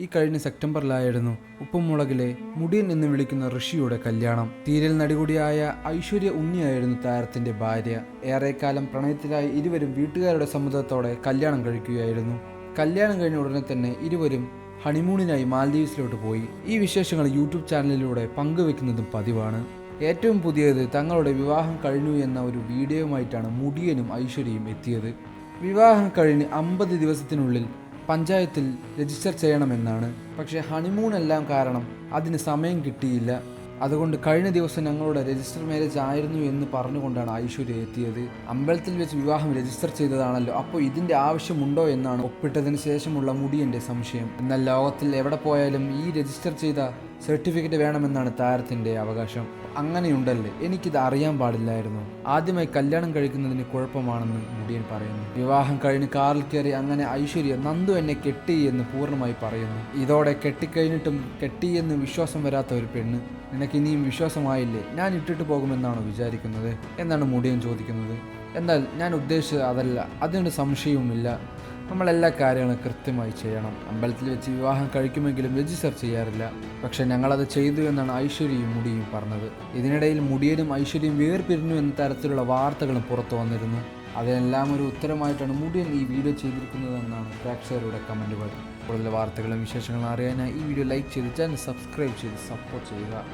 ഈ കഴിഞ്ഞ സെപ്റ്റംബറിലായിരുന്നു ഉപ്പുമുളകിലെ മുടിയൻ എന്ന് വിളിക്കുന്ന ഋഷിയുടെ കല്യാണം. തീരൽ നടികൂടിയായ ഐശ്വര്യ ഉണ്ണിയായിരുന്നു താരത്തിന്റെ ഭാര്യ. ഏറെക്കാലം പ്രണയത്തിലായി ഇരുവരും വീട്ടുകാരുടെ സമ്മതത്തോടെ കല്യാണം കഴിക്കുകയായിരുന്നു. കല്യാണം കഴിഞ്ഞ ഉടനെ തന്നെ ഇരുവരും ഹണിമൂണിനായി മാൽദീവ്സിലോട്ട് പോയി. ഈ വിശേഷങ്ങൾ യൂട്യൂബ് ചാനലിലൂടെ പങ്കുവെക്കുന്നതും പതിവാണ്. ഏറ്റവും പുതിയത് തങ്ങളുടെ വിവാഹം കഴിഞ്ഞു എന്ന ഒരു വീഡിയോയുമായിട്ടാണ് മുടിയനും ഐശ്വര്യയും എത്തിയത്. വിവാഹം കഴിഞ്ഞ് അമ്പത് ദിവസത്തിനുള്ളിൽ പഞ്ചായത്തിൽ രജിസ്റ്റർ ചെയ്യണമെന്നാണ്. പക്ഷേ ഹണിമൂൺ എല്ലാം കാരണം അതിന് സമയം കിട്ടിയില്ല. അതുകൊണ്ട് കഴിഞ്ഞ ദിവസം ഞങ്ങളുടെ രജിസ്റ്റർ മാരേജ് ആയിരുന്നു എന്ന് പറഞ്ഞുകൊണ്ടാണ് ഐശ്വര്യ എത്തിയത്. അമ്പലത്തിൽ വെച്ച് വിവാഹം രജിസ്റ്റർ ചെയ്തതാണല്ലോ. അപ്പോൾ ഇതിന്റെ ആവശ്യമുണ്ടോ എന്നാണ് ഒപ്പിട്ടതിന് ശേഷമുള്ള മുടിയന്റെ സംശയം. എന്നാൽ ലോകത്തിൽ എവിടെ പോയാലും ഈ രജിസ്റ്റർ ചെയ്ത സർട്ടിഫിക്കറ്റ് വേണമെന്നാണ് താരത്തിന്റെ അവകാശം. അങ്ങനെയുണ്ടല്ലേ? എനിക്കിത് അറിയാൻ പാടില്ലായിരുന്നു. ആദ്യമായി കല്യാണം കഴിക്കുന്നതിന് കുഴപ്പമാണെന്ന് മുടിയൻ പറയുന്നു. വിവാഹം കഴിഞ്ഞ് കാറിൽ കയറി അങ്ങനെ ഐശ്വര്യ നന്ദു എന്നെ കെട്ടി എന്ന് പൂർണമായി പറയുന്നു. ഇതോടെ കെട്ടിക്കഴിഞ്ഞിട്ടും കെട്ടി എന്ന് വിശ്വാസം വരാത്ത ഒരു പെണ്ണ്. നിനക്ക് ഇനിയും വിശ്വാസമായില്ലേ? ഞാൻ ഇട്ടിട്ട് പോകുമെന്നാണോ വിചാരിക്കുന്നത്? എന്നാണ് മുടിയൻ ചോദിക്കുന്നത്. എന്നാൽ ഞാൻ ഉദ്ദേശിച്ചത് അതല്ല. അതിനൊരു സംശയവുമില്ല. നമ്മളെല്ലാ കാര്യങ്ങളും കൃത്യമായി ചെയ്യണം. അമ്പലത്തിൽ വെച്ച് വിവാഹം കഴിക്കുമെങ്കിലും രജിസ്റ്റർ ചെയ്യാറില്ല. പക്ഷെ ഞങ്ങളത് ചെയ്തു എന്നാണ് ഐശ്വര്യയും മുടിയും പറഞ്ഞത്. ഇതിനിടയിൽ മുടിയനും ഐശ്വര്യയും വേർപിരിഞ്ഞു എന്ന തരത്തിലുള്ള വാർത്തകളും പുറത്തു വന്നിരുന്നു. അതിനെല്ലാം ഒരു ഉത്തരമായിട്ടാണ് മുടിയൻ ഈ വീഡിയോ ചെയ്തിരിക്കുന്നതെന്നാണ് പ്രേക്ഷകരുടെ കമന്റുകൾ കൂടുതൽ വാർത്തകളും വിശേഷങ്ങളും അറിയാനായി ഈ വീഡിയോ ലൈക്ക് ചെയ്ത് ചാനൽ സബ്സ്ക്രൈബ് ചെയ്ത് സപ്പോർട്ട് ചെയ്യുക.